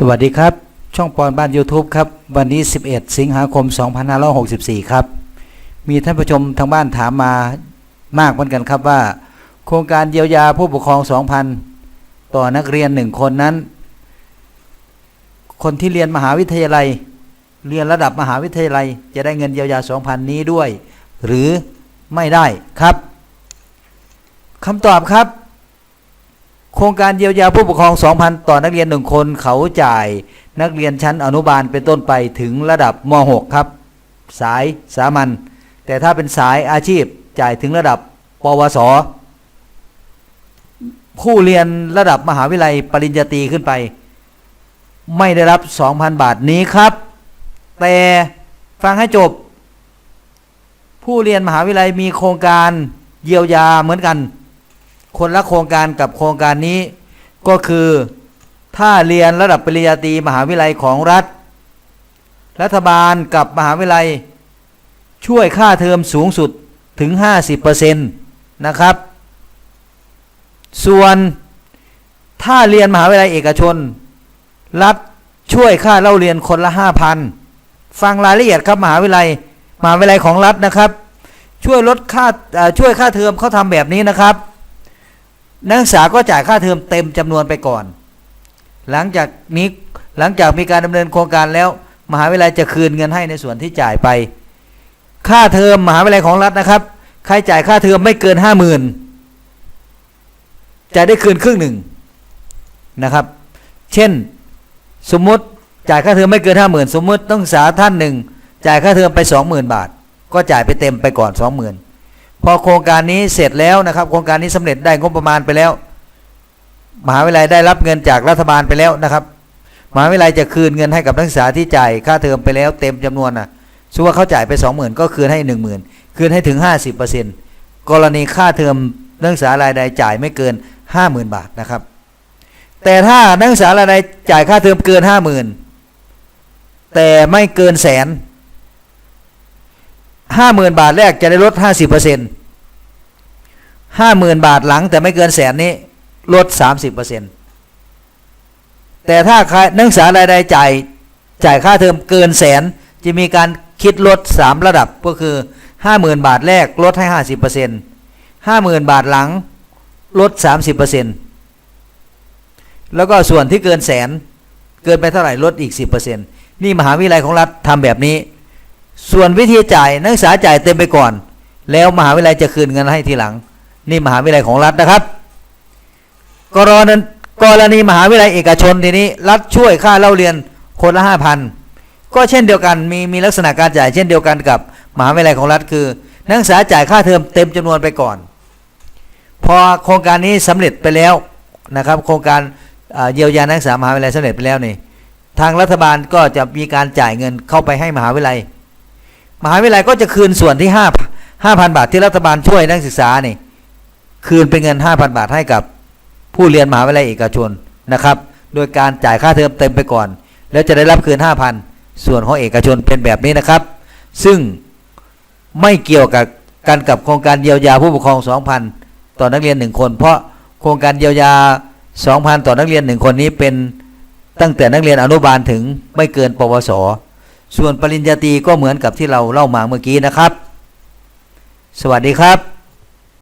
สวัสดีครับ ช่องปอนบ้าน YouTube ครับ วันนี้ 11 สิงหาคม 2564 ครับ มีท่านผู้ชมทางบ้านถามมามากเหมือนกันครับว่า โครงการเยียวยาผู้ปกครอง 2,000 ต่อนักเรียน 1 คนนั้น คนที่เรียนมหาวิทยาลัย เรียนระดับมหาวิทยาลัย จะได้เงินเยียวยา 2,000 นี้ด้วย หรือไม่ได้ครับคำตอบครับ โครงการเยียวยาผู้ปกครอง 2,000 ต่อนักเรียน 1 คนเขาจ่ายนักเรียนชั้นอนุบาลเป็นต้นไปถึงระดับม .6 ครับ สายสามัญแต่ถ้าเป็นสายอาชีพจ่ายถึงระดับ ปวส ผู้เรียนระดับมหาวิทยาลัยปริญญาตรีขึ้นไป ไม่ได้รับ 2,000 บาทนี้ครับ แต่ฟังให้จบ ผู้เรียนมหาวิทยาลัยมีโครงการเยียวยาเหมือนกัน คนละโครงการกับโครงการนี้ ก็คือถ้าเรียนระดับปริญญาตรีมหาวิทยาลัยของรัฐ รัฐบาลกับมหาวิทยาลัย ช่วยค่าเทอมสูงสุดถึง 50%นะครับ ส่วนถ้าเรียนมหาวิทยาลัยเอกชน รัฐช่วยค่าเล่าเรียนคนละ 5,000 ฟังรายละเอียดครับมหาวิทยาลัยมหาวิทยาลัยของรัฐนะครับ ช่วยลดค่าช่วยค่าเทอมเขาทำแบบนี้นะครับ นักศึกษาก็จ่ายค่าเทอมเต็มจำนวนไปก่อน หลังจากนี้หลังจากมีการดำเนินโครงการแล้ว มหาวิทยาลัยจะคืนเงินให้ในส่วนที่จ่ายไป ค่าเทอมมหาวิทยาลัยของรัฐนะครับใครจ่ายค่าเทอมไม่เกินห้าหมื่นจะได้คืนครึ่งหนึ่งนะครับ เช่นสมมติจ่ายค่าเทอมไม่เกินห้าหมื่นสมมติต้องศึกษาท่านหนึ่งจ่ายค่าเทอมไปสองหมื่นบาท ก็จ่ายไปเต็มไปก่อนสองหมื่น พอโครงการนี้เสร็จแล้วนะครับ โครงการนี้สำเร็จได้งบประมาณไปแล้ว มหาวิทยาลัยได้รับเงินจากรัฐบาลไปแล้วนะครับ มหาวิทยาลัยจะคืนเงินให้กับนักศึกษาที่จ่ายค่าเทอมไปแล้วเต็มจำนวนนะสมมติว่าเขาจ่ายไปสองหมื่นก็คืนให้หนึ่งหมื่นคืนให้ถึงห้าสิบเปอร์เซ็นต์กรณีค่าเทอมนักศึกษารายใดจ่ายไม่เกินห้าหมื่นบาทนะครับ แต่ถ้านักศึกษารายใดจ่ายค่าเทอมเกินห้าหมื่นแต่ไม่เกินแสน ห้าหมื่นบาทแรกจะได้ลดห้าสิบเปอร์เซ็นต์ห้าหมื่นบาทหลังแต่ไม่เกินแสนนี้ลดสามสิบเปอร์เซ็นต์แต่ถ้าใครนักศึกษารายใดจ่ายจ่ายค่าเทอมเกินแสนจะมีการคิดลดสามระดับก็คือห้าหมื่นบาทแรกลดให้ห้าสิบเปอร์เซ็นต์ห้าหมื่นบาทหลังลดสามสิบเปอร์เซ็นต์แล้วก็ส่วนที่เกินแสนเกินไปเท่าไหร่ลดอีกสิบเปอร์เซ็นต์นี่มหาวิทยาลัยของรัฐทำแบบนี้ ส่วนวิธีจ่ายนักศึกษาจ่ายเต็มไปก่อน แล้วมหาวิทยาลัยจะคืนเงินให้ทีหลัง นี่มหาวิทยาลัยของรัฐนะครับ กรณีกรณีมหาวิทยาลัยเอกชนทีนี้รัฐช่วยค่าเล่าเรียนคนละห้าพันก็เช่นเดียวกันมีมีลักษณะการจ่ายเช่นเดียวกันกับมหาวิทยาลัยของรัฐคือ นักศึกษาจ่ายค่าเทอมเต็มจำนวนไปก่อน พอโครงการนี้สำเร็จไปแล้วนะครับ โครงการเยียวยานักศึกษามหาวิทยาลัยสำเร็จไปแล้วนี่ทางรัฐบาลก็จะมีการจ่ายเงินเข้าไปให้มหาวิทยาลัย มหาวิทยาลัยก็จะคืนส่วนที่ห้าห้าพันบาทที่รัฐบาลช่วยนักศึกษานี่คืนเป็นเงินห้าพันบาทให้กับผู้เรียนมหาวิทยาลัยเอกชนนะครับ โดยการจ่ายค่าเทอมเต็มไปก่อน แล้วจะได้รับคืนห้าพันส่วนของเอกชนเป็นแบบนี้นะครับ ซึ่งไม่เกี่ยวกับกันกับโครงการเยียวยาผู้ปกครองสองพันต่อนักเรียนหนึ่งคน เพราะโครงการเยียวยาสองพันต่อนักเรียนหนึ่งคนนี้เป็นตั้งแต่นักเรียนอนุบาลถึงไม่เกินปวส ส่วนปริญญาตรีก็เหมือนกับที่เราเล่ามาเมื่อกี้นะครับ สวัสดีครับ